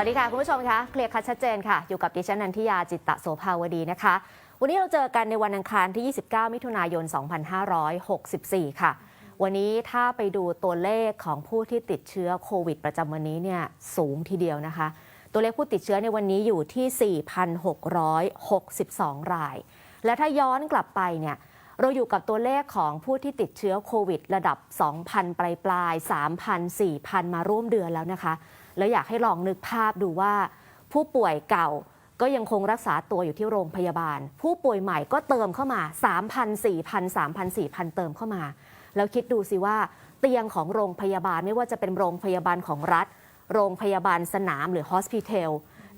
วัสดีค่ะ คุณผู้ชมคะเคลียร์คัดชัดเจนค่ะ อยู่กับดิฉันนันทิยาจิตตะโสภาวดีนะคะ วันนี้เราเจอกันในวันอังคารที่ 29 มิถุนายน 2564 ค่ะ วันนี้ถ้าไปดูตัวเลขของผู้ที่ติดเชื้อโควิดประจำวันนี้เนี่ยสูงทีเดียวนะคะ ตัวเลขผู้ติดเชื้อในวันนี้อยู่ที่ 4,662 ราย และถ้าย้อนกลับไปเนี่ยเราอยู่กับตัวเลขของผู้ที่ติดเชื้อโควิด ระดับ 2,000 ปลายปลายๆ3,000 4,000 มาร่วมเดือนแล้วนะคะ แล้วอยากให้ลองนึกภาพดูว่า ผู้ป่วยเก่าก็ยังคงรักษาตัวอยู่ที่โรงพยาบาล ผู้ป่วยใหม่ก็เติมเข้ามา3,000 4,000 3,000 4,000 เติมเข้ามา แล้วคิดดูสิว่า เตียงของโรงพยาบาลไม่ว่าจะเป็นโรงพยาบาลของรัฐ โรงพยาบาลสนามหรือฮอสพิทอล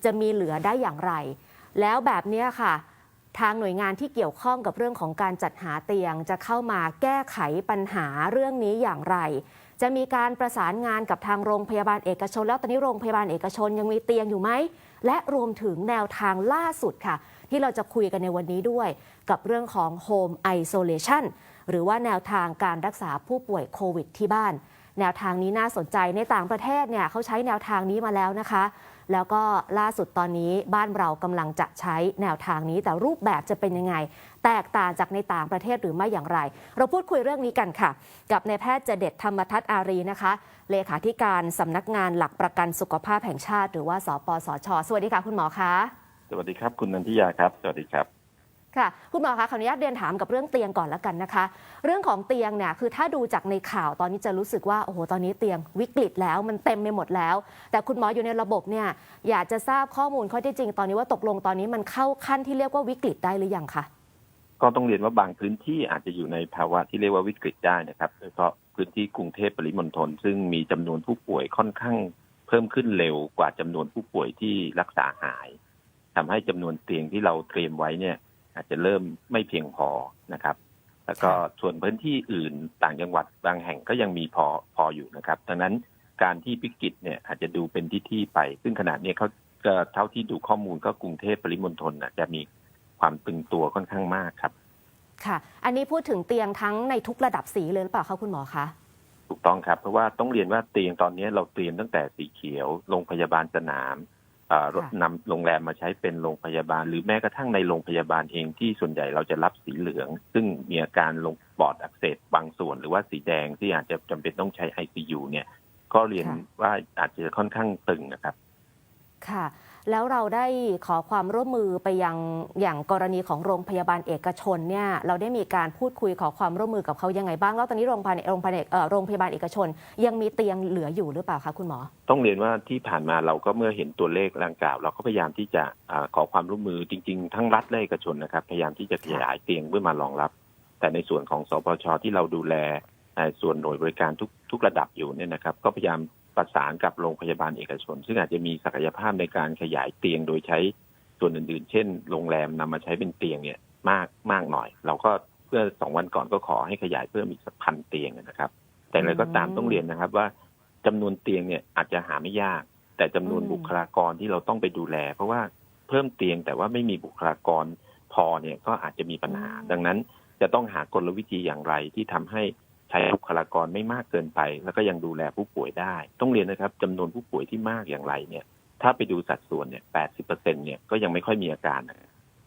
จะมีเหลือได้อย่างไร แล้วแบบนี้ค่ะ ทางหน่วยงานที่เกี่ยวข้องกับเรื่องของการจัดหาเตียงจะเข้ามาแก้ไขปัญหาเรื่องนี้อย่างไร จะมีการประสานงานกับทางโรงพยาบาลเอกชน แล้วตอนนี้โรงพยาบาลเอกชนยังมีเตียงอยู่ไหม และรวมถึงแนวทางล่าสุดค่ะ ที่เราจะคุยกันในวันนี้ด้วย กับเรื่องของ Home Isolation หรือว่าแนวทางการรักษาผู้ป่วยโควิดที่บ้าน แนวทางนี้น่าสนใจในต่างประเทศเนี่ยเขาใช้แนวทางนี้มาแล้วนะคะ แล้วก็ล่าสุดตอนนี้บ้านเรากำลังจะใช้แนวทางนี้ แต่รูปแบบจะเป็นยังไง แตกต่างจากในต่างประเทศหรือไม่อย่างไร เราพูดคุยเรื่องนี้กันค่ะ กับนายแพทย์เจเดตธรรมทัศน์อารีนะคะ เลขาธิการสำนักงานหลักประกันสุขภาพแห่งชาติ หรือว่าสปสช สวัสดีค่ะคุณหมอคะสวัสดีครับ คุณนันทิยาครับ สวัสดีครับ ค่ะ คุณหมอคะขออนุญาตเรียนถามกับเรื่องเตียงก่อนแล้วกันนะคะ เรื่องของเตียงเนี่ยคือถ้าดูจากในข่าวตอนนี้จะรู้สึกว่าโอ้โหตอนนี้เตียงวิกฤตแล้วมันเต็มไปหมดแล้ว แต่คุณหมออยู่ในระบบเนี่ยอยากจะทราบข้อมูลข้อเท็จจริงตอนนี้ว่าตกลงตอนนี้มันเข้าขั้นที่เรียกว่าวิกฤตได้หรือยังคะก็ต้องเรียนว่าบางพื้นที่อาจจะอยู่ในภาวะที่เรียกว่าวิกฤตได้นะครับโดยเฉพาะพื้นที่กรุงเทพปริมณฑลซึ่งมีจำนวนผู้ป่วยค่อนข้างเพิ่มขึ้นเร็วกว่าจำนวนผู้ป่วยที่รักษาหายทำให้จำนวนเตียงที่เราเตรียมไว้เนี่ย อาจจะเริ่มไม่เพียงพอนะครับ แล้วก็ส่วนพื้นที่อื่นต่างจังหวัดบางแห่งก็ยังมีพอพออยู่นะครับดังนั้นการที่วิกฤตเนี่ยอาจจะดูเป็นที่ที่ไป ซึ่งขณะนี้เขาก็เท่าที่ดูข้อมูลก็กรุงเทพปริมณฑลน่ะจะมีความตึงตัวค่อนข้างมากครับ ค่ะ อันนี้พูดถึงเตียงทั้งในทุกระดับสีเลยหรือเปล่าคะคุณหมอคะถูกต้องครับ เพราะว่าต้องเรียนว่าเตียงตอนนี้เราเตรียมตั้งแต่สีเขียวโรงพยาบาลสนามอ่า รถนำโรงแรมมาใช้เป็นโรงพยาบาล หรือแม้กระทั่งในโรงพยาบาลเองที่ส่วนใหญ่เราจะรับสีเหลือง ซึ่งมีอาการลงปอดอักเสบบางส่วน หรือว่าสีแดงที่อาจจะจำเป็นต้องใช้ ICU เนี่ย ก็เรียนค่ะว่าอาจจะค่อนข้างตึงนะครับ ค่ะ แล้วเราได้ขอความร่วมมือไปยังอย่างกรณีของโรงพยาบาลเอกชนเนี่ยเราได้มีการพูดคุยขอความร่วมมือกับเขายังไงบ้าง แล้วตอนนี้โรงพยาบาลโรงพยาบาลเอ่อโรงพยาบาลเอกชน ยังมีเตียงเหลืออยู่หรือเปล่าคะคุณหมอ ต้องเรียนว่าที่ผ่านมาเราก็เมื่อเห็นตัวเลขดังกล่าว เราก็พยายามที่จะอาขอความร่วมมือจริง ๆ ทั้งรัฐและเอกชนนะครับ พยายามที่จะขยายเตียงเพื่อมารองรับ แต่ในส่วนของสปชที่เราดูแลส่วนหน่วยบริการทุกทุกระดับอยู่เนี่ยนะครับ ก็พยายาม ประสานกับโรงพยาบาลเอกชน ซึ่งอาจจะมีศักยภาพในการขยายเตียงโดยใช้ส่วนอื่นๆ เช่น โรงแรมนำมาใช้เป็นเตียงเนี่ยมากมากหน่อย เราก็เพื่อสองวันก่อนก็ขอให้ขยายเพิ่มอีกสักพันเตียงนะครับ แต่อะไรก็ตามต้องเรียนนะครับว่าจำนวนเตียงเนี่ยอาจจะหาไม่ยาก แต่จำนวนบุคลากรที่เราต้องไปดูแล เพราะว่าเพิ่มเตียงแต่ว่าไม่มีบุคลากรพอเนี่ยก็อาจจะมีปัญหา ดังนั้นจะต้องหากลวิธีอย่างไรที่ทำให้ ใช้บุคลากรไม่มากเกินไป แล้วก็ยังดูแลผู้ป่วยได้ ต้องเรียนนะครับจำนวนผู้ป่วยที่มากอย่างไรเนี่ย ถ้าไปดูสัดส่วนเนี่ย80เปอร์เซ็นเนี่ยก็ยังไม่ค่อยมีอาการ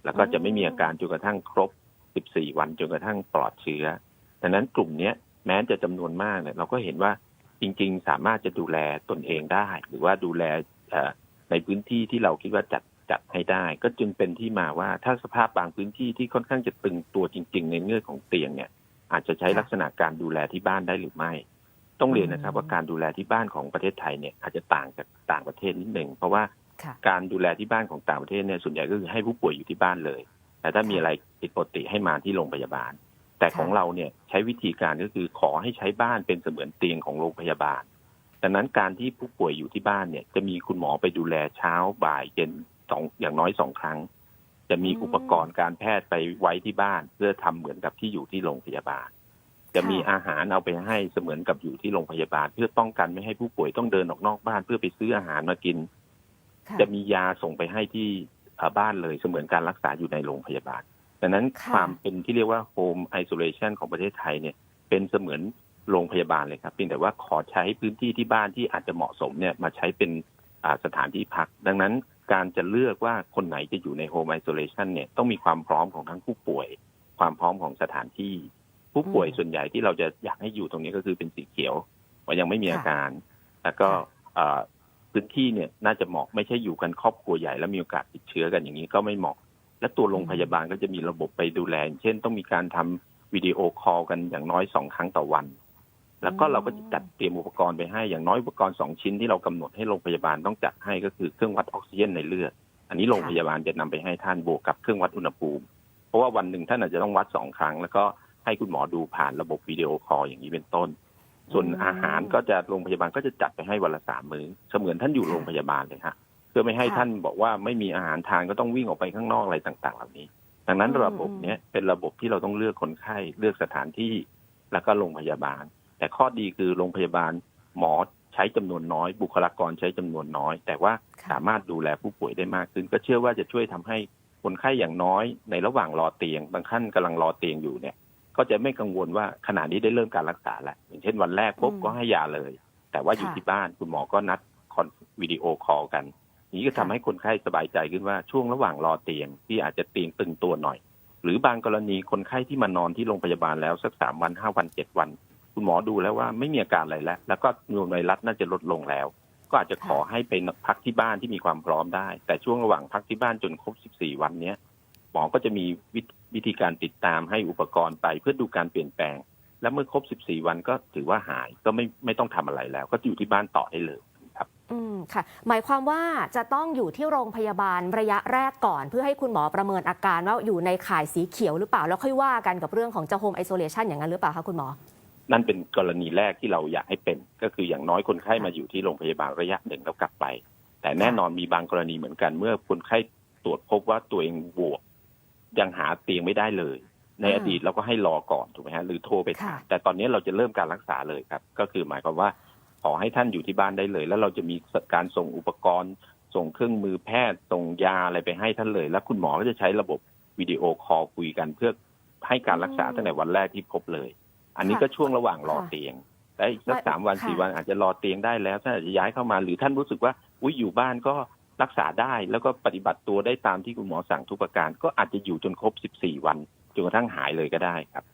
แล้วก็จะไม่มีอาการจนกระทั่งครบ14วันจนกระทั่งปลอดเชื้อดังนั้นกลุ่มเนี้ยแม้จะจำนวนมากเนี่ยเราก็เห็นว่าจริง ๆ สามารถจะดูแลตนเองได้ หรือว่าดูแลในพื้นที่ที่เราคิดว่าจัดจัดให้ได้ ก็จึงเป็นที่มาว่าถ้าสภาพบางพื้นที่ที่ค่อนข้างจะตึงตัวจริง ๆ ในเงื่อนของเตียงเนี่ย อาจจะใช้ค่ะลักษณะการดูแลที่บ้านได้หรือไม่ ต้องเรียนนะครับอืมว่าการดูแลที่บ้านของประเทศไทยเนี่ยอาจจะต่างจากต่างประเทศนิดหนึ่งเพราะว่าค่ะการดูแลที่บ้านของต่างประเทศเนี่ยส่วนใหญ่ก็คือให้ผู้ป่วยอยู่ที่บ้านเลย แต่ถ้ามีอะไรผิดปกติให้มาที่โรงพยาบาล แต่ของค่ะเราเนี่ยใช้วิธีการก็คือขอให้ใช้บ้านเป็นเสมือนเตียงของโรงพยาบาลดังนั้นการที่ผู้ป่วยอยู่ที่บ้านเนี่ยจะมีคุณหมอไปดูแลเช้าบ่ายเย็นสองอย่างน้อยสองครั้ง จะมีอืมอุปกรณ์การแพทย์ไปไว้ที่บ้าน เพื่อทำเหมือนกับที่อยู่ที่โรงพยาบาล จะมีอาหารเอาไปให้เสมือนกับอยู่ที่โรงพยาบาล เพื่อป้องกันไม่ให้ผู้ป่วยต้องเดินออกนอกบ้าน เพื่อไปซื้ออาหารมากินค่ะจะมียาส่งไปให้ที่เอ่อบ้านเลยเสมือนการรักษาอยู่ในโรงพยาบาลดังนั้นค่ะความเป็นที่เรียกว่า home isolation ของประเทศไทยเนี่ย เป็นเสมือนโรงพยาบาลเลยครับเพียงแต่ว่าขอใช้พื้นที่ที่บ้านที่อาจจะเหมาะสมเนี่ยมาใช้เป็นอ่าสถานที่พัก ดังนั้น การจะเลือกว่าคนไหนจะอยู่ในโฮมไอโซเลชันเนี่ยต้องมีความพร้อมของทั้งผู้ป่วย ความพร้อมของสถานที่ ผู้ป่วยอืมส่วนใหญ่ที่เราจะอยากให้อยู่ตรงนี้ก็คือเป็นสีเขียวว่ายังไม่มีค่ะอาการ แล้วก็ค่ะเอ่อพื้นที่เนี่ยน่าจะเหมาะไม่ใช่อยู่กันครอบครัวใหญ่แล้วมีโอกาสติดเชื้อกันอย่างนี้ก็ไม่เหมาะ และตัวโรงพยาบาลก็จะมีระบบไปดูแลอย่างเช่นต้องมีการทำวิดีโอคอลกันอย่างน้อยสองครั้งต่อวัน แล้วก็เราก็จะจัดเตรียมอุปกรณ์ไปให้อย่างน้อยอุปกรณ์สองชิ้นที่เรากำหนดให้โรงพยาบาลต้องจัดให้ก็คือเครื่องวัดออกซิเจนในเลือด อันนี้โรงพยาบาลจะนำไปให้ท่านบวกกับเครื่องวัดอุณหภูมิ เพราะว่าวันหนึ่งท่านอาจจะต้องวัดสองครั้ง แล้วก็ให้คุณหมอดูผ่านระบบวิดีโอคอลอย่างนี้เป็นต้น ส่วนอาหารก็จะโรงพยาบาลก็จะจัดไปให้วันละสามมื้อเสมือนท่านอยู่โรงพยาบาลเลยฮะเพื่อไม่ให้ท่านบอกว่าไม่มีอาหารทานก็ต้องวิ่งออกไปข้างนอกอะไรต่างๆ เหล่านี้ ดังนั้นระบบเนี้ยเป็นระบบที่เราต้องเลือกคนไข้เลือกสถานที่แล้วก็โรงพยาบาล แต่ข้อดีคือโรงพยาบาลหมอใช้จำนวนน้อย บุคลากรใช้จำนวนน้อย แต่ว่าค่ะสามารถดูแลผู้ป่วยได้มากขึ้น ก็เชื่อว่าจะช่วยทำให้คนไข้อย่างน้อยในระหว่างรอเตียง บางท่านกำลังรอเตียงอยู่เนี่ย ก็จะไม่กังวลว่าขณะนี้ได้เริ่มการรักษาแล้วอย่างเช่นวันแรกปุ๊บอืมก็ให้ยาเลย แต่ว่าอยู่ค่ะที่บ้านคุณหมอก็นัดคอนวิดีโอคอลกัน นี้ก็ทำค่ะให้คนไข้สบายใจขึ้นว่าช่วงระหว่างรอเตียงที่อาจจะเตียงตึงตัวหน่อย หรือบางกรณีคนไข้ที่มานอนที่โรงพยาบาลแล้วสักสามวันห้าวันเจ็ดวัน คุณหมอดูแล้วว่าไม่มีอาการอะไรแล้ว แล้วก็มวลไวรัสน่าจะลดลงแล้ว ก็อาจจะขอให้ไปพักที่บ้านที่มีความพร้อมได้ แต่ช่วงระหว่างพักที่บ้านจนครบ 14 วันเนี้ยหมอก็จะมีวิธวิธีการติดตามให้อุปกรณ์ไปเพื่อดูการเปลี่ยนแปลง และเมื่อครบ 14 วันก็ถือว่าหายก็ไม่ไม่ต้องทำอะไรแล้ว ก็อยู่ที่บ้านต่อได้เลยครับ อืมค่ะ หมายความว่าจะต้องอยู่ที่โรงพยาบาลระยะแรกก่อน เพื่อให้คุณหมอประเมินอาการว่าอยู่ในข่ายสีเขียวหรือเปล่าแล้วค่อยว่ากันกับเรื่องของจะโฮมไอโซเลชันอย่างนั้นหรือเปล่าคะคุณหมอ นั่นเป็นกรณีแรกที่เราอยากให้เป็น ก็คืออย่างน้อยคนไข้มาอยู่ที่โรงพยาบาลระยะหนึ่งแล้วกลับไป แต่แน่นอนมีบางกรณีเหมือนกัน เมื่อคนไข้ตรวจพบว่าตัวเองบวก ยังหาเตียงไม่ได้เลย ในอืมอดีตเราก็ให้รอก่อนถูกไหมฮะหรือโทรไปถามค่ะแต่ตอนนี้เราจะเริ่มการรักษาเลยครับ ก็คือหมายความว่าขอให้ท่านอยู่ที่บ้านได้เลย แล้วเราจะมีการส่งอุปกรณ์ ส่งเครื่องมือแพทย์ ส่งยาอะไรไปให้ท่านเลย แล้วคุณหมอก็จะใช้ระบบวิดีโอคอลคุยกันเพื่อให้การรักษาตั้งแต่วันแรกที่พบเลย อันนี้ก็ช่วงระหว่างรอเตียงแต่อีกสักไม่สามวันค่ะสี่วันอาจจะรอเตียงได้แล้วท่านอาจจะย้ายเข้ามา หรือท่านรู้สึกว่าอุ้ยอยู่บ้านก็รักษาได้แล้วก็ปฏิบัติตัวได้ตามที่คุณหมอสั่งทุกประการ ก็อาจจะอยู่จนครบ 14 วันจนกระทั่งหายเลยก็ได้ครับ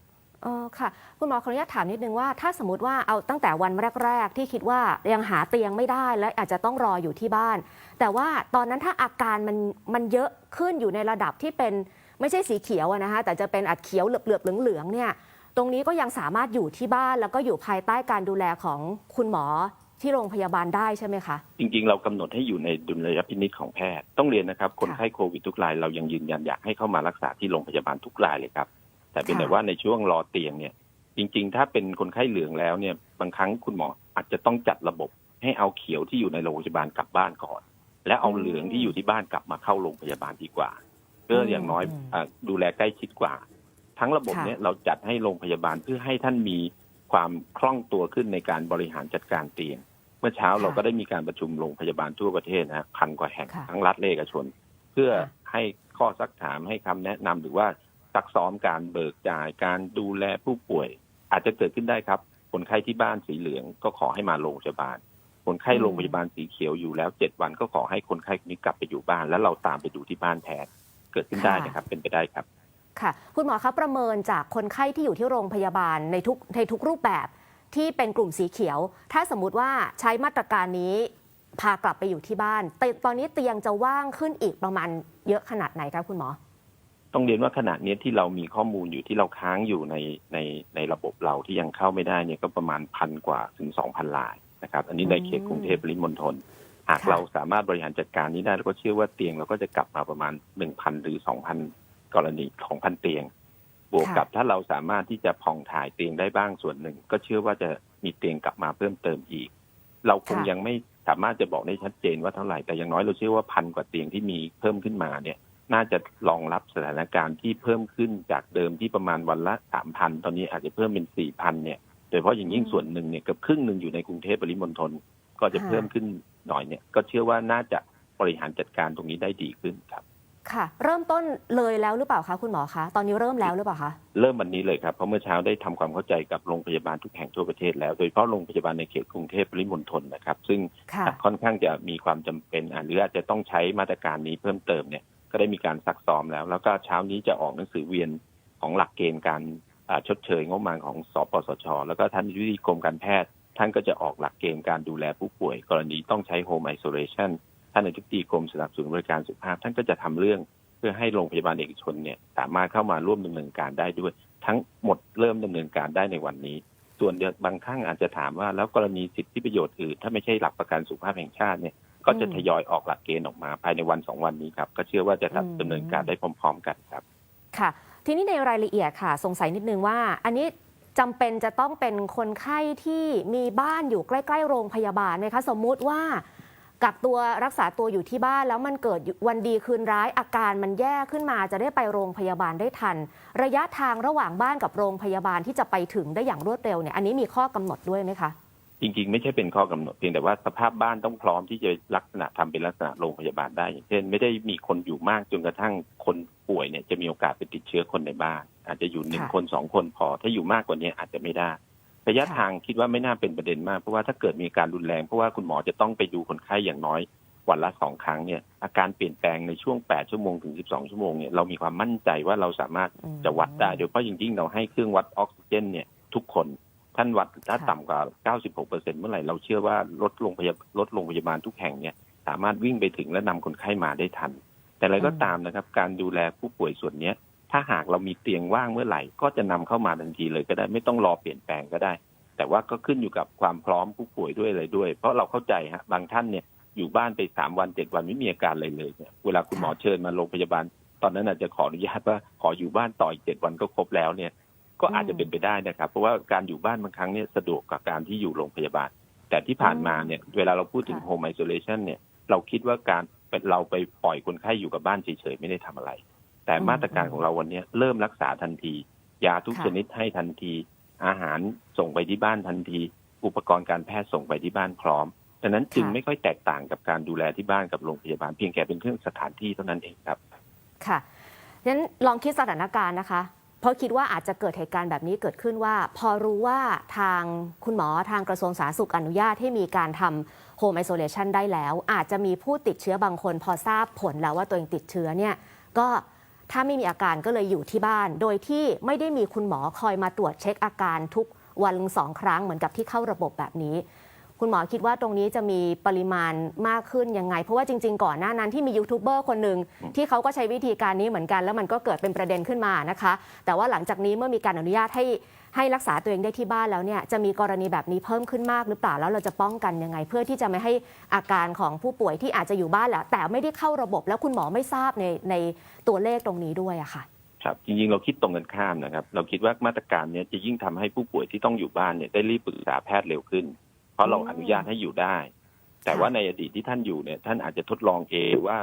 เออค่ะ คุณหมอขออนุญาตถามนิดนึงว่า ถ้าสมมติว่าเอาตั้งแต่วันแรก ๆ ที่คิดว่ายังหาเตียงไม่ได้และอาจจะต้องรออยู่ที่บ้าน แต่ว่าตอนนั้นถ้าอาการมันมันเยอะขึ้นอยู่ในระดับที่เป็นไม่ใช่สีเขียวอะนะคะแต่จะเป็นอัดเขียวเหลือบๆเหลืองๆเนี่ยต รงนี้ก็ยังสามารถอยู่ที่บ้านแล้วก็อยู่ภายใต้การดูแลของคุณหมอที่โรงพยาบาลได้ใช่ไหมคะ จริง ๆ เรากำหนดให้อยู่ในดุลยพินิจของแพทย์ ต้องเรียนนะครับ คนค่ะไข้โควิดทุกรายเรายังยืนยันอยากให้เข้ามารักษาที่โรงพยาบาลทุกรายเลยครับ แต่เป็นค่ะแต่ว่าในช่วงรอเตียงเนี่ย จริง ๆ ถ้าเป็นคนไข้เหลืองแล้วเนี่ย บางครั้งคุณหมออาจจะต้องจัดระบบให้เอาเขียวที่อยู่ในโรงพยาบาลกลับบ้านก่อน และเอาเหลืองที่อยู่ที่บ้านกลับมาเข้าโรงพยาบาลดีกว่า เพื่ออย่างน้อยอืมอะดูแลใกล้ชิดกว่า ทั้งระบบค่ะเนี้ยเราจัดให้โรงพยาบาลเพื่อให้ท่านมีความคล่องตัวขึ้นในการบริหารจัดการเตียง เมื่อเช้าค่ะเราก็ได้มีการประชุมโรงพยาบาลทั่วประเทศนะฮะพันกว่าแห่งค่ะทั้งรัฐและเอกชน เพื่อค่ะให้ข้อซักถามให้คำแนะนำหรือว่าซักซ้อมการเบิกจ่ายการดูแลผู้ป่วย อาจจะเกิดขึ้นได้ครับคนไข้ที่บ้านสีเหลืองก็ขอให้มาโรงพยาบาล คนไข้อืมโรงพยาบาลสีเขียวอยู่แล้วเจ็ดวันก็ขอให้คนไข้คนนี้กลับไปอยู่บ้าน แล้วเราตามไปดูที่บ้านแทนเกิดขึ้นได้นะครับเป็นไปได้ครับ ค่ะ คุณหมอคะประเมินจากคนไข้ที่อยู่ที่โรงพยาบาลในทุกในทุกรูปแบบที่เป็นกลุ่มสีเขียว ถ้าสมมุติว่าใช้มาตรการนี้พากลับไปอยู่ที่บ้าน แต่ตอนนี้เตียงจะว่างขึ้นอีกประมาณเยอะขนาดไหนคะคุณหมอ ต้องเรียนว่าขณะนี้ที่เรามีข้อมูลอยู่ที่เราค้างอยู่ในในในระบบเราที่ยังเข้าไม่ได้เนี่ยก็ประมาณพันกว่าถึงสองพันรายนะครับ อันนี้ในเขตกรุงเทพปริมณฑลหากค่ะเราสามารถบริหารจัดการนี้ได้เราก็เชื่อว่าเตียงเราก็จะกลับมาประมาณหนึ่งพันหรือสองพัน กรณีของพันเตียง บวกกับถ้าเราสามารถที่จะผ่องถ่ายเตียงได้บ้างส่วนหนึ่ง ก็เชื่อว่าจะมีเตียงกลับมาเพิ่มเติมอีก เราคงค่ะยังไม่สามารถจะบอกได้ชัดเจนว่าเท่าไหร่แต่อย่างน้อยเราเชื่อว่าพันกว่าเตียงที่มีเพิ่มขึ้นมาเนี่ย น่าจะรองรับสถานการณ์ที่เพิ่มขึ้นจากเดิมที่ประมาณวันละสามพันตอนนี้อาจจะเพิ่มเป็นสี่พันเนี่ยโดยเฉพาะอย่างยิ่งอืมส่วนหนึ่งเนี่ยเกือบครึ่งหนึ่งอยู่ในกรุงเทพปริมณฑลก็จะค่ะเพิ่มขึ้นหน่อยเนี่ย ก็เชื่อว่าน่าจะบริหารจัดการตรงนี้ได้ดีขึ้นครับ ค่ะ เริ่มต้นเลยแล้วหรือเปล่าคะคุณหมอคะตอนนี้เริ่มแล้วหรือเปล่าคะเริ่มวันนี้เลยครับเพราะเมื่อเช้าได้ทำความเข้าใจกับโรงพยาบาลทุกแห่งทั่วประเทศแล้ว โดยเฉพาะโรงพยาบาลในเขตกรุงเทพปริมณฑลนะครับ ซึ่งค่อนข้างจะมีความจำเป็นหรืออาจจะต้องใช้มาตรการนี้เพิ่มเติมเนี่ยก็ได้มีการซักซ้อมแล้ว แล้วก็เช้านี้จะออกหนังสือเวียนของหลักเกณฑ์การชดเชยงบประมาณของสปสช แล้วก็ท่านยุติกรมการแพทย์ ท่านก็จะออกหลักเกณฑ์การดูแลผู้ป่วย กรณีต้องใช้ Home Isolation ท่านอธิบดีกรมสนับสนุนบริการสุขภาพ ท่านก็จะทำเรื่องเพื่อให้โรงพยาบาลเอกชนเนี่ย สามารถเข้ามาร่วมดำเนินการได้ด้วย ทั้งหมดเริ่มดำเนินการได้ในวันนี้ ส่วนบางท่านอาจจะถามว่าแล้วกรณีสิทธิประโยชน์อื่นถ้าไม่ใช่หลักประกันสุขภาพแห่งชาติเนี่ยก็จะทยอยออกหลักเกณฑ์ออกมาภายในวันสองวันนี้ครับ ก็เชื่อว่าจะดำเนินการได้พร้อม ๆ กันครับ ค่ะ ทีนี้ในรายละเอียดค่ะ สงสัยนิดนึงว่า อันนี้จำเป็นจะต้องเป็นคนไข้ที่มีบ้านอยู่ใกล้ ๆ โรงพยาบาลไหมคะ สมมุติว่า กักตัวรักษาตัวอยู่ที่บ้านแล้วมันเกิดวันดีคืนร้ายอาการมันแย่ขึ้นมาจะได้ไปโรงพยาบาลได้ทัน ระยะทางระหว่างบ้านกับโรงพยาบาลที่จะไปถึงได้อย่างรวดเร็วเนี่ยอันนี้มีข้อกำหนดด้วยไหมคะจริงๆ ไม่ใช่เป็นข้อกำหนดเพียงแต่ว่าสภาพบ้านต้องพร้อมที่จะลักษณะทำเป็นลักษณะโรงพยาบาลได้อย่างเช่น ไม่ได้มีคนอยู่มากจนกระทั่งคนป่วยเนี่ยจะมีโอกาสไปติดเชื้อคนในบ้าน อาจจะอยู่หนึ่งคนสองคนพอถ้าอยู่มากกว่านี้อาจจะไม่ได้ ระยะค่ะทางคิดว่าไม่น่าเป็นประเด็นมาก เพราะว่าถ้าเกิดมีการรุนแรงเพราะว่าคุณหมอจะต้องไปดูคนไข้อย่างน้อยวันละสองครั้งเนี่ยอาการเปลี่ยนแปลงในช่วง 8 ชั่วโมงถึง 12 ชั่วโมงเนี่ยเรามีความมั่นใจว่าเราสามารถอืมจะวัดได้โดยเฉพาะยิ่งๆ เราให้เครื่องวัดออกซิเจนเนี่ยทุกคนท่านวัดถ้าค่ะต่ำกว่า 96เปอร์เซ็นเมื่อไหร่เราเชื่อว่ารถโรงพยาบาลรถโรงพยาบาลทุกแห่งเนี่ยสามารถวิ่งไปถึงและนำคนไข้มาได้ทัน แต่อะไรก็ตามนะครับ การดูแลผู้ป่วยส่วนเนี้ย ถ้าหากเรามีเตียงว่างเมื่อไหร่ ก็จะนำเข้ามาทันทีเลยก็ได้ไม่ต้องรอเปลี่ยนแปลงก็ได้ แต่ว่าก็ขึ้นอยู่กับความพร้อมผู้ป่วยด้วยอะไรด้วย เพราะเราเข้าใจฮะบางท่านเนี่ยอยู่บ้านไปสามวันเจ็ดวันไม่มีอาการอะไรเลยเนี่ยเวลาคุณหมอเชิญมาโรงพยาบาล ตอนนั้นอาจจะขออนุญาตว่าขออยู่บ้านต่ออีกเจ็ดวันก็ครบแล้วเนี่ย ก็อาจจะเป็นไปได้นะครับ เพราะว่าการอยู่บ้านบางครั้งเนี่ยสะดวกกับการที่อยู่โรงพยาบาล แต่ที่ผ่านมาเนี่ยเวลาเราพูดถึงค่ะ home isolation เนี่ยเราคิดว่าการเราไปปล่อยคนไข้อยู่กับบ้านเฉยๆไม่ได้ทำอะไร แต่อืมมาตรการของเราวันนี้เริ่มรักษาทันที ยาทุกค่ะชนิดให้ทันที อาหารส่งไปที่บ้านทันที อุปกรณ์การแพทย์ส่งไปที่บ้านพร้อมดังนั้นจึงไม่ค่อยแตกต่างกับการดูแลที่บ้านกับโรงพยาบาลเพียงแค่เป็นเครื่องสถานที่เท่านั้นเองครับ ค่ะงั้นลองคิดสถานการณ์นะคะ เพราะคิดว่าอาจจะเกิดเหตุการณ์แบบนี้เกิดขึ้นว่า พอรู้ว่าทางคุณหมอทางกระทรวงสาธารณสุขอนุญาตให้มีการทำโฮมไอโซเลชันได้แล้ว อาจจะมีผู้ติดเชื้อบางคนพอทราบผลแล้วว่าตัวเองติดเชื้อเนี่ยก็ ถ้าไม่มีอาการก็เลยอยู่ที่บ้าน โดยที่ไม่ได้มีคุณหมอคอยมาตรวจเช็คอาการทุกวันสองครั้งเหมือนกับที่เข้าระบบแบบนี้ คุณหมอคิดว่าตรงนี้จะมีปริมาณมากขึ้นยังไง เพราะว่าจริง ๆ ก่อนหน้านั้นที่มียูทูบเบอร์คนหนึ่งที่เขาก็ใช้วิธีการนี้เหมือนกัน แล้วมันก็เกิดเป็นประเด็นขึ้นมานะคะ แต่ว่าหลังจากนี้เมื่อมีการอนุญาตให้ให้รักษาตัวเองได้ที่บ้านแล้วเนี่ยจะมีกรณีแบบนี้เพิ่มขึ้นมากหรือเปล่าแล้วเราจะป้องกันยังไง เพื่อที่จะไม่ให้อาการของผู้ป่วยที่อาจจะอยู่บ้านแหละแต่ไม่ได้เข้าระบบแล้วคุณหมอไม่ทราบในในตัวเลขตรงนี้ด้วยอะค่ะครับจริงๆ เราคิดตรงกันข้ามนะครับ เราคิดว่ามาตรการเนี้ยจะยิ่งทำให้ผู้ป่วยที่ต้องอยู่บ้านเนี่ยได้รีบปรึกษาแพทย์เร็วขึ้นเพ ราะเราอนุญาตให้อยู่ได้ แต่ว่าในอดีตที่ท่านอยู่เนี่ยท่านอาจจะทดลองเองว่า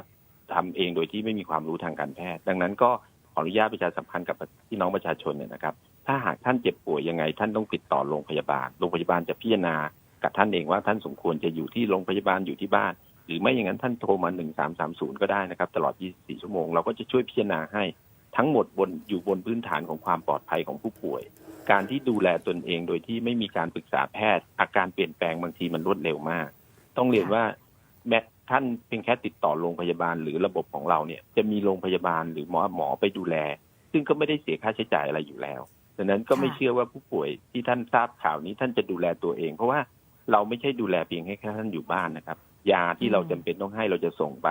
ทำเองโดยที่ไม่มีความรู้ทางการแพทย์ ดังนั้นก็ขออนุญาตประชาสัมพันธ์กับพี่น้องประชาชนเนี่ยนะครับ ถ้าหากท่านเจ็บป่วยยังไง ท่านต้องติดต่อโรงพยาบาล โรงพยาบาลจะพิจารณากับท่านเองว่าท่านสมควรจะอยู่ที่โรงพยาบาลอยู่ที่บ้าน หรือไม่อย่างนั้นท่านโทรมาหนึ่งสามสามศูนย์ก็ได้นะครับ ตลอด 24 ชั่วโมง เราก็จะช่วยพิจารณาให้ทั้งหมดบนอยู่บนพื้นฐานของความปลอดภัยของผู้ป่วย การที่ดูแลตนเองโดยที่ไม่มีการปรึกษาแพทย์ อาการเปลี่ยนแปลงบางทีมันรวดเร็วมาก ต้องเรียนค่ะว่าแม้ท่านเพียงแค่ติดต่อโรงพยาบาลหรือระบบของเราเนี่ย จะมีโรงพยาบาลหรือหมอหมอไปดูแล ซึ่งก็ไม่ได้เสียค่าใช้จ่ายอะไรอยู่แล้วดังนั้นก็ไม่ค่ะเชื่อว่าผู้ป่วยที่ท่านทราบข่าวนี้ท่านจะดูแลตัวเอง เพราะว่าเราไม่ใช่ดูแลเพียงแค่ท่านอยู่บ้านนะครับ ยาที่เราจำเป็นต้องให้เราจะส่งไป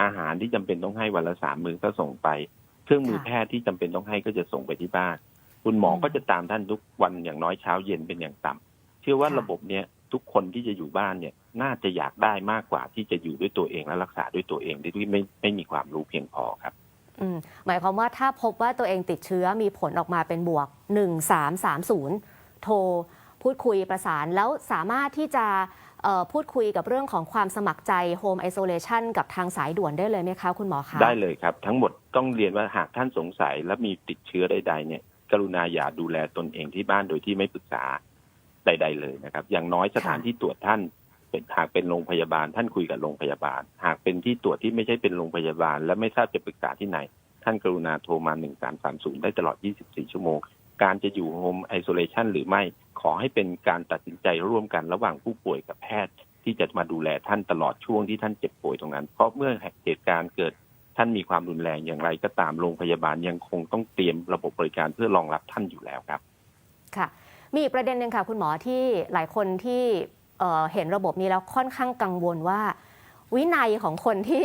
อาหารที่จำเป็นต้องให้วันละสามมื้อก็ส่งไป เครื่องมือค่ะแพทย์ที่จำเป็นต้องให้ก็จะส่งไปที่บ้าน คุณหมออืมก็จะตามท่านทุกวันอย่างน้อยเช้าเย็นเป็นอย่างต่ำเชื่อว่าค่ะระบบเนี้ยทุกคนที่จะอยู่บ้านเนี่ย น่าจะอยากได้มากกว่าที่จะอยู่ด้วยตัวเองและรักษาด้วยตัวเองโดยที่ไม่ไม่มีความรู้เพียงพอครับอืมหมายความว่าถ้าพบว่าตัวเองติดเชื้อมีผลออกมาเป็นบวก 1330 โทรพูดคุยประสานแล้วสามารถที่จะเอ่อพูดคุยกับเรื่องของความสมัครใจ Home Isolation กับทางสายด่วนได้เลยไหมคะ คุณหมอคะ ได้เลยครับ ทั้งหมดต้องเรียนว่าหากท่านสงสัยและมีติดเชื้อใดๆเนี่ย กรุณาอย่าดูแลตนเองที่บ้านโดยที่ไม่ปรึกษาใด ๆ เลยนะครับ อย่างน้อยสถานที่ตรวจท่านเป็นหากเป็นโรงพยาบาล ท่านคุยกับโรงพยาบาล หากเป็นที่ตรวจที่ไม่ใช่เป็นโรงพยาบาล และไม่ทราบจะปรึกษาที่ไหน ท่านกรุณาโทรมา 1330 ได้ตลอด 24 ชั่วโมง การจะอยู่โฮมไอโซเลชันหรือไม่ขอให้เป็นการตัดสินใจร่วมกันระหว่างผู้ป่วยกับแพทย์ ที่จะมาดูแลท่านตลอดช่วงที่ท่านเจ็บป่วยตรงนั้น เพราะเมื่อเหตุการณ์เกิด ท่านมีความรุนแรงอย่างไรก็ตามโรงพยาบาลยังคงต้องเตรียมระบบบริการเพื่อรองรับท่านอยู่แล้วครับ ค่ะ มีอีกประเด็นหนึ่งค่ะ คุณหมอที่หลายคนที่เเห็นระบบนี้แล้วค่อนข้างกังวลว่า วินัยของคนที่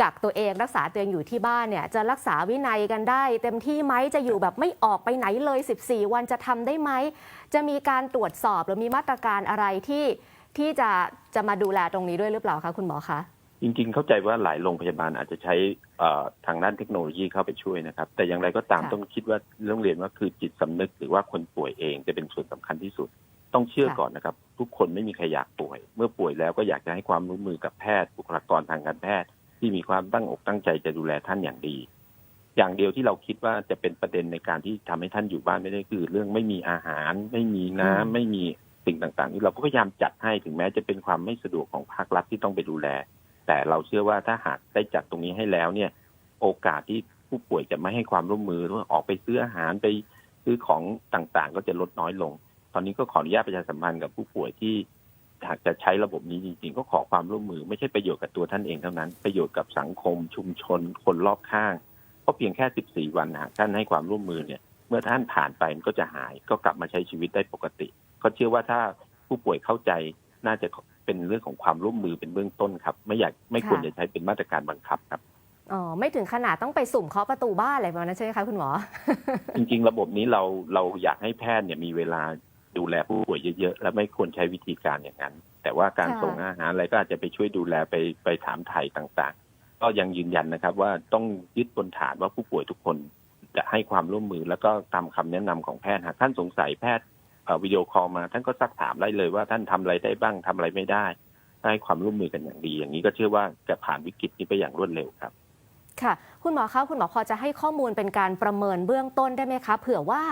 กักตัวเองรักษาตัวเองอยู่ที่บ้านเนี่ยจะรักษาวินัยกันได้ เต็มที่ไหมจะอยู่แบบไม่ออกไปไหนเลย 14 วันจะทำได้ไหมจะมีการตรวจสอบหรือมีมาตรการอะไรที่ที่จะจะมาดูแลตรงนี้ด้วยหรือเปล่าคะคุณหมอคะ จริงๆ เข้าใจว่าหลายโรงพยาบาลอาจจะใช้เอ่อทางด้านเทคโนโลยีเข้าไปช่วยนะครับ แต่อย่างไรก็ตามค่ะต้องคิดว่าต้องเรียนว่าคือจิตสำนึกหรือว่าคนป่วยเองจะเป็นส่วนสำคัญที่สุด ต้องเชื่อค่ะก่อนนะครับ ทุกคนไม่มีใครอยากป่วย เมื่อป่วยแล้วก็อยากจะให้ความร่วมมือกับแพทย์บุคลากรทางการแพทย์ ที่มีความตั้งอกตั้งใจจะดูแลท่านอย่างดี อย่างเดียวที่เราคิดว่าจะเป็นประเด็นในการที่ทำให้ท่านอยู่บ้านไม่ได้คือ เรื่องไม่มีอาหาร ไม่มีน้ำอืมไม่มีสิ่งต่างๆนี่เราก็พยายามจัดให้ถึงแม้จะเป็นความไม่สะดวกของภาครัฐที่ต้องไปดูแล แต่เราเชื่อว่าถ้าหากได้จัดตรงนี้ให้แล้วเนี่ย โอกาสที่ผู้ป่วยจะไม่ให้ความร่วมมือหรือว่าออกไปซื้ออาหารไปซื้อของต่างๆ ก็จะลดน้อยลง ตอนนี้ก็ขออนุญาตประชาสัมพันธ์กับผู้ป่วยที่หากจะใช้ระบบนี้จริง ๆ ก็ขอความร่วมมือ ไม่ใช่ประโยชน์กับตัวท่านเองเท่านั้น ประโยชน์กับสังคม ชุมชน คนรอบข้างเพราะเพียงแค่ 14 วันหากท่านให้ความร่วมมือเนี่ย เมื่อท่านผ่านไปมันก็จะหาย ก็กลับมาใช้ชีวิตได้ปกติ ก็เชื่อว่าถ้าผู้ป่วยเข้าใจน่าจะ เป็นเรื่องของความร่วมมือเป็นเบื้องต้นครับ ไม่อยากไม่ควรจะใช้เป็นมาตรการบังคับครับอ๋อไม่ถึงขนาดต้องไปสุ่มเคาะประตูบ้านอะไรแบบนั้นใช่ไหมคะคุณหมอ จริงๆ ระบบนี้เราเราอยากให้แพทย์เนี่ยมีเวลาดูแลผู้ป่วยเยอะๆ และไม่ควรใช้วิธีการอย่างนั้น แต่ว่าการค่ะส่งอาหารอะไรก็อาจจะไปช่วยดูแลไปไปถามไถ่ต่างๆ ก็ยังยืนยันนะครับ ว่าต้องยึดบนฐานว่าผู้ป่วยทุกคนจะให้ความร่วมมือแล้วก็ตามคำแนะนำของแพทย์หากท่านสงสัยแพทย์เอ่อ วิดีโอคอลมา ท่านก็ซักถามได้เลยว่าท่านทำอะไรได้บ้างทำอะไรไม่ได้ให้ความร่วมมือกันอย่างดี อย่างนี้ก็เชื่อว่าจะผ่านวิกฤตนี้ไปอย่างรวดเร็วครับ ค่ะ คุณหมอคะคุณหมอพอจะให้ข้อมูลเป็นการประเมินเบื้องต้นได้ไหมคะเผื่อว่า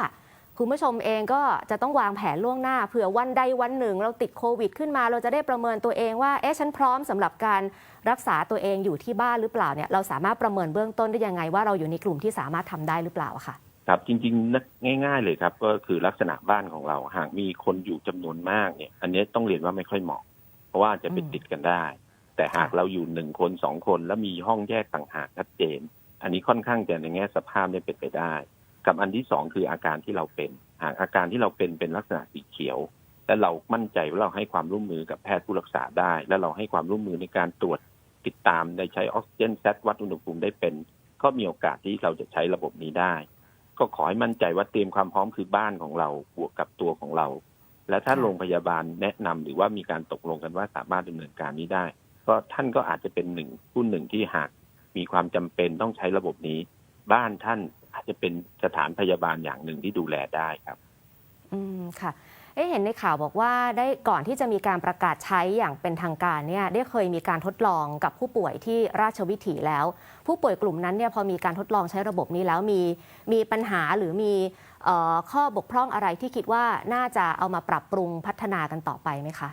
คุณผู้ชมเองก็จะต้องวางแผนล่วงหน้าเผื่อวันใดวันหนึ่ง เราติดโควิด ขึ้นมาเราจะได้ประเมินตัวเองว่าเอ๊ะฉันพร้อมสำหรับการรักษาตัวเองอยู่ที่บ้านหรือเปล่าเนี่ยเราสามารถประเมินเบื้องต้นได้ยังไงว่าเราอยู่ในกลุ่มที่สามารถทำได้หรือเปล่าอะค่ะ ครับจริงๆนะง่าย ๆ เลยครับ ก็คือลักษณะบ้านของเรา หากมีคนอยู่จำนวนมากเนี่ย อันนี้ต้องเรียนว่าไม่ค่อยเหมาะ เพราะว่าจะไปติดกันได้ แต่หากเราอยู่หนึ่งคนสองคนแล้วมีห้องแยกต่างหากชัดเจน อันนี้ค่อนข้างจะในแง่สภาพเนี่ยเป็นไปได้ กับอันที่สองคืออาการที่เราเป็น หากอาการที่เราเป็นเป็นลักษณะสีเขียว และเรามั่นใจว่าเราให้ความร่วมมือกับแพทย์ผู้รักษาได้ และเราให้ความร่วมมือในการตรวจติดตามในใช้ออกซิเจนแซดวัดอุณหภูมิได้เป็น ก็มีโอกาสที่เราจะใช้ระบบนี้ได้ ก็ขอให้มั่นใจว่าเตรียมความพร้อมคือบ้านของเราบวกกับตัวของเรา และถ้าค่ะโรงพยาบาลแนะนำหรือว่ามีการตกลงกันว่าสามารถดำเนินการนี้ได้ ก็ท่านก็อาจจะเป็นหนึ่งผู้หนึ่งที่หากมีความจำเป็นต้องใช้ระบบนี้ บ้านท่านอาจจะเป็นสถานพยาบาลอย่างหนึ่งที่ดูแลได้ครับ อืมค่ะ เห็นในข่าวบอกว่าได้ก่อนที่จะมีการประกาศใช้อย่างเป็นทางการเนี่ยได้เคยมีการทดลองกับผู้ป่วยที่ราชวิถีแล้ว ผู้ป่วยกลุ่มนั้นเนี่ยพอมีการทดลองใช้ระบบนี้แล้วมีมีปัญหาหรือมีออข้อบกพร่องอะไรที่คิดว่าน่าจะเอามาปรับปรุงพัฒนากันต่อไปไหมคะ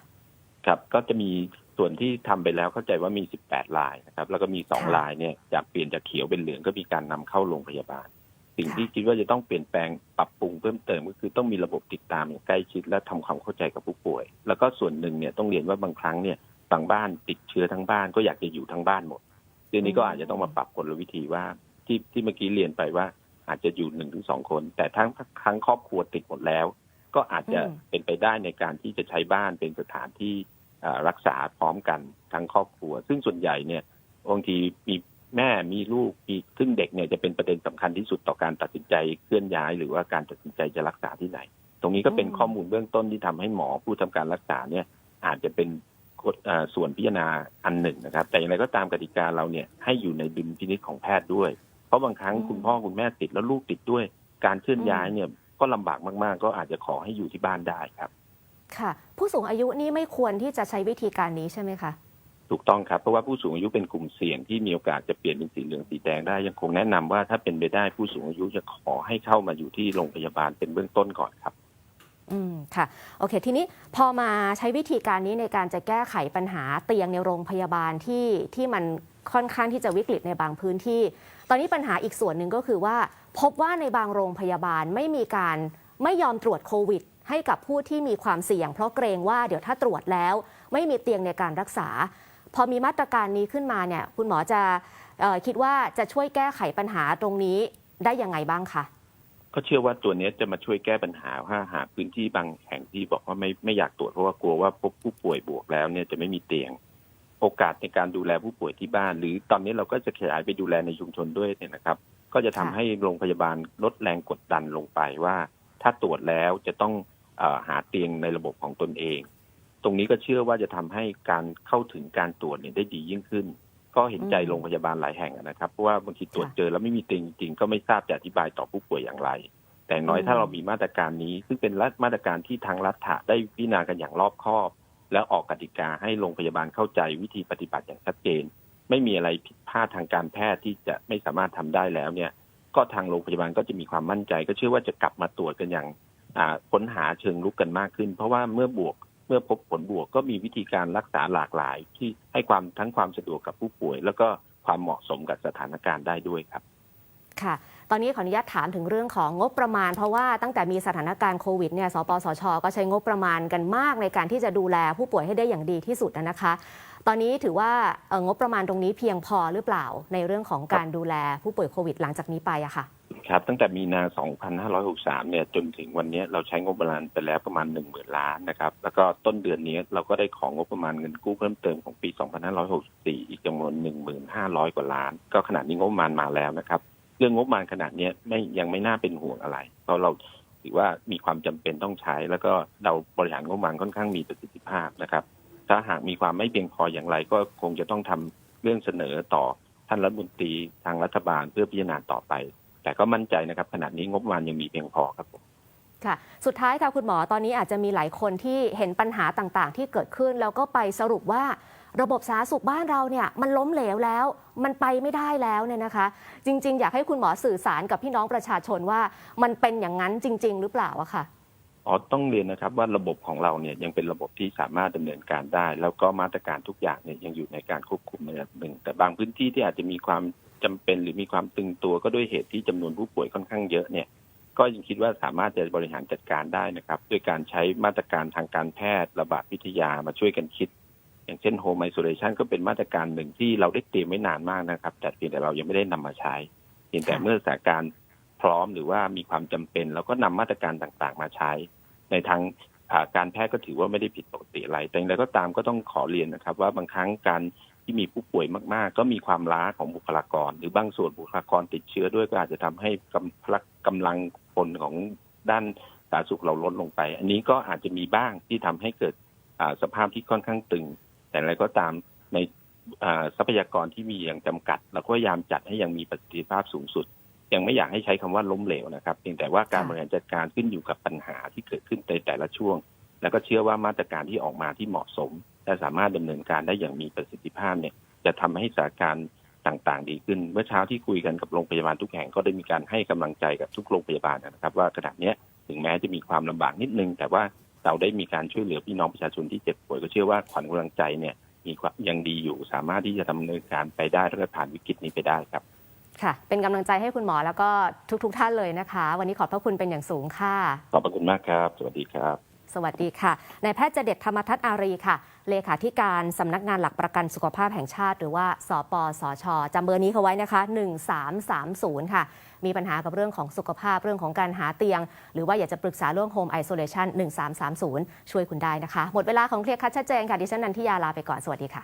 ครับก็จะมีส่วนที่ทำไปแล้วเข้าใจว่ามี 18 ลายนะครับแล้วก็มี 2 ลายเนี่ยจากเปลี่ยนจากเขียวเป็นเหลืองก็มีการนำเข้าโรงพยาบาล สิ่งค่ะที่คิดว่าจะต้องเปลี่ยนแปลงปรับปรุงเพิ่มเติมก็คือต้องมีระบบติดตามอย่างใกล้ชิดและทำความเข้าใจกับผู้ป่วย แล้วก็ส่วนหนึ่งเนี่ยต้องเรียนว่าบางครั้งเนี่ยบางบ้านติดเชื้อทั้งบ้านก็อยากจะอยู่ทั้งบ้านหมดเรื่องนี้ก็อาจจะต้องมาปรับกลวิธีว่าที่ที่เมื่อกี้เรียนไปว่า อาจจะอยู่หนึ่งถึงสองคน แต่ทั้งทั้งครอบครัวติดหมดแล้ว ก็อาจจะอืมเป็นไปได้ในการที่จะใช้บ้านเป็นสถานที่เอ่อรักษาพร้อมกันทั้งครอบครัว ซึ่งส่วนใหญ่เนี่ยบางทีมี แม่มีลูกมีซึ่งเด็กเนี่ยจะเป็นประเด็นสำคัญที่สุดต่อการตัดสินใจเคลื่อนย้าย หรือว่าการตัดสินใจจะรักษาที่ไหน ตรงนี้ก็เป็นข้อมูลเบื้องต้นที่ทำให้หมอผู้ทำการรักษาเนี่ย อาจจะเป็นส่วนพิจารณาอันหนึ่งนะครับ แต่อย่างไรก็ตามกติกาเราเนี่ยให้อยู่ในดุลพินิจของแพทย์ด้วย เพราะบางครั้งคุณพ่อคุณแม่ติดแล้วลูกติดด้วย การเคลื่อนย้ายเนี่ยก็ลำบากมาก ๆ ก็อาจจะขอให้อยู่ที่บ้านได้ครับ ค่ะ ผู้สูงอายุนี่ไม่ควรที่จะใช้วิธีการนี้ใช่ไหมคะ ถูกต้องครับ เพราะว่าผู้สูงอายุเป็นกลุ่มเสี่ยงที่มีโอกาสจะเปลี่ยนเป็นสีเหลืองสีแดงได้ยังคงแนะนำว่าถ้าเป็นไปได้ผู้สูงอายุจะขอให้เข้ามาอยู่ที่โรงพยาบาลเป็นเบื้องต้นก่อนครับ อืมค่ะ โอเค ทีนี้พอมาใช้วิธีการนี้ในการจะแก้ไขปัญหาเตียงในโรงพยาบาลที่ที่มันค่อนข้างที่จะวิกฤตในบางพื้นที่ ตอนนี้ปัญหาอีกส่วนหนึ่งก็คือว่า พบว่าในบางโรงพยาบาลไม่มีการไม่ยอมตรวจโควิดให้กับผู้ที่มีความเสี่ยง เพราะเกรงว่าเดี๋ยวถ้าตรวจแล้ว ไม่มีเตียงในการรักษา พอมีมาตรการนี้ขึ้นมาเนี่ยคุณหมอจะออคิดว่าจะช่วยแก้ไขปัญหาตรงนี้ได้ยังไงบ้างคะก็เชื่อว่าตัวนี้จะมาช่วยแก้ปัญหาว่าหากพื้นที่บางแห่งที่บอกว่าไม่ไม่อยากตรวจเพราะว่ากลัวว่าพบผู้ป่วยบวกแล้วเนี่ยจะไม่มีเตียง โอกาสในการดูแลผู้ป่วยที่บ้าน หรือตอนนี้เราก็จะขยายไปดูแลในชุมชนด้วยเนี่ยนะครับ ก็จะทำค่ะให้โรงพยาบาลลดแรงกดดันลงไปว่า ถ้าตรวจแล้วจะต้องอหาเตียงในระบบของตนเอง ตรงนี้ก็เชื่อว่าจะทำให้การเข้าถึงการตรวจเนี่ยได้ดียิ่งขึ้น ก็เห็นใจโรงพยาบาลหลายแห่งนะครับเพราะว่าบางทีตรวจเจอแล้วไม่มีเตียงจริงก็ไม่ทราบจะอธิบายต่อผู้ป่วยอย่างไร แต่น้อยถ้าเรามีมาตรการนี้ ซึ่งเป็นรัฐมาตรการที่ทางรัฐะได้พิจารณากันอย่างรอบคอบ และออกกติกาให้โรงพยาบาลเข้าใจวิธีปฏิบัติอย่างชัดเจน ไม่มีอะไรผิดพลาดทางการแพทย์ที่จะไม่สามารถทำได้แล้วเนี่ย ก็ทางโรงพยาบาลก็จะมีความมั่นใจ ก็เชื่อว่าจะกลับมาตรวจกันอย่างค้นหาเชิงลุกกันมากขึ้น เพราะว่าเมื่อบวก เมื่อพบผลบวกก็มีวิธีการรักษาหลากหลาย ที่ให้ความทั้งความสะดวกกับผู้ป่วย แล้วก็ความเหมาะสมกับสถานการณ์ได้ด้วยครับ ค่ะ ตอนนี้ขออนุญาตถามถึงเรื่องของงบประมาณ เพราะว่าตั้งแต่มีสถานการณ์โควิดเนี่ย สปสช ก็ใช้งบประมาณกันมากในการที่จะดูแลผู้ป่วยให้ได้อย่างดีที่สุดนะคะ ตอนนี้ถือว่างบประมาณตรงนี้เพียงพอหรือเปล่าในเรื่องของการดูแลผู้ป่วยโควิด หลังจากนี้ไปอะค่ะ ครับ ตั้งแต่มีนา 2563 เนี่ย จนถึงวันนี้เราใช้งบประมาณไปแล้วประมาณ 1 0,000 ล้านนะครับ แล้วก็ต้นเดือนนี้เราก็ได้ของงบประมาณเงินกู้เพิ่มเติมของปี 2564 อีกจำนวน 1,500 กว่าล้าน ก็ขนาดนี้งบประมาณมาแล้วนะครับ เรื่องงบประมาณขนาดนี้ไม่ยังไม่น่าเป็นห่วงอะไร เพราะเราถือว่ามีความจำเป็นต้องใช้ แล้วก็เราบริหารงบประมาณค่อนข้างมีประสิทธิภาพนะครับ ถ้าหากมีความไม่เพียงพออย่างไร ก็คงจะต้องทำเรื่องเสนอต่อท่านรัฐมนตรีทางรัฐบาลเพื่อพิจารณาต่อไป แต่ก็มั่นใจนะครับขนาดนี้งบประมาณยังมีเพียงพอครับผมค่ะ สุดท้ายค่ะคุณหมอตอนนี้อาจจะมีหลายคนที่เห็นปัญหาต่างๆ ที่เกิดขึ้น แล้วก็ไปสรุปว่าระบบสาธารณสุขบ้านเราเนี่ยมันล้มเหลวแล้ว มันไปไม่ได้แล้วเนี่ยนะคะ จริง ๆ อยากให้คุณหมอสื่อสารกับพี่น้องประชาชนว่ามันเป็นอย่างนั้นจริง ๆ หรือเปล่าอะค่ะอ๋อต้องเรียนนะครับว่าระบบของเราเนี่ยยังเป็นระบบที่สามารถดำเนินการได้ แล้วก็มาตรการทุกอย่างเนี่ยยังอยู่ในการควบคุมในระดับหนึ่งแต่บางพื้นที่ที่อาจจะมีความ จำเป็นหรือมีความตึงตัวก็ด้วยเหตุที่จำนวนผู้ป่วยค่อนข้างเยอะเนี่ยก็ยังคิดว่าสามารถจะบริหารจัดการได้นะครับ ด้วยการใช้มาตรการทางการแพทย์ระบาดวิทยามาช่วยกันคิด อย่างเช่น Home Isolation ก็เป็นมาตรการหนึ่งที่เราได้เตรียมไว้นานมากนะครับแต่เพียงแต่เรายังไม่ได้นำมาใช้เพียงแต่เมื่อสถานการณ์พร้อมหรือว่ามีความจำเป็นเราก็นำมาตรการต่างๆ มาใช้ ในทางการแพทย์ก็ถือว่าไม่ได้ผิดปกติอะไร แต่อย่างไรก็ตามก็ต้องขอเรียนนะครับ ว่าบางครั้งการ ที่มีผู้ป่วยมาก ๆ ก็มีความล้าของบุคลากร หรือบางส่วนบุคลากรติดเชื้อด้วยก็อาจจะทำให้กำพลังกำลังคนของด้านสาธารณสุขเราลดลงไป อันนี้ก็อาจจะมีบ้างที่ทำให้เกิดสภาพที่ค่อนข้างตึง แต่อะไรก็ตามในทรัพยากรที่มีอย่างจำกัด เราก็พยายามจัดให้ยังมีประสิทธิภาพสูงสุด ยังไม่อยากให้ใช้คำว่าล้มเหลวนะครับเพียงแต่ว่าการบริหารจัดการขึ้นอยู่กับปัญหาที่เกิดขึ้นในแต่ละช่วง แล้วก็เชื่อว่ามาตรการที่ออกมาที่เหมาะสม และสามารถดำเนินการได้อย่างมีประสิทธิภาพเนี่ย จะทำให้สถานการณ์ต่างๆ ดีขึ้น เมื่อเช้าที่คุยกันกับโรงพยาบาลทุกแห่งก็ได้มีการให้กำลังใจกับทุกโรงพยาบาลนะครับ ว่าขณะเนี้ยถึงแม้จะมีความลำบากนิดนึง แต่ว่าเราได้มีการช่วยเหลือพี่น้องประชาชนที่เจ็บป่วยก็เชื่อว่าขวัญกำลังใจเนี่ยมีความยังดีอยู่สามารถที่จะดำเนินการไปได้และก็ผ่านวิกฤตนี้ไปได้ครับ ค่ะ เป็นกำลังใจให้คุณหมอแล้วก็ทุก ๆ ท่านเลยนะคะ วันนี้ขอบพระคุณเป็นอย่างสูงค่ะ ขอบพระคุณมากครับ สวัสดีครับ สวัสดีค่ะนายแพทย์เจเด็ธรรมทัศน์อารีค่ะ เลขาธิการสำนักงานหลักประกันสุขภาพแห่งชาติ หรือว่าสปสชจำเบอร์นี้เขาไว้นะคะ 1330 ค่ะ มีปัญหากับเรื่องของสุขภาพเรื่องของการหาเตียง หรือว่าอยากจะปรึกษาเรื่องโฮมไอโซเลชัน1330 ช่วยคุณได้นะคะ หมดเวลาของเคลียร์คัดชัดเจนค่ะ ดิฉันนันทิยาลาไปก่อน สวัสดีค่ะ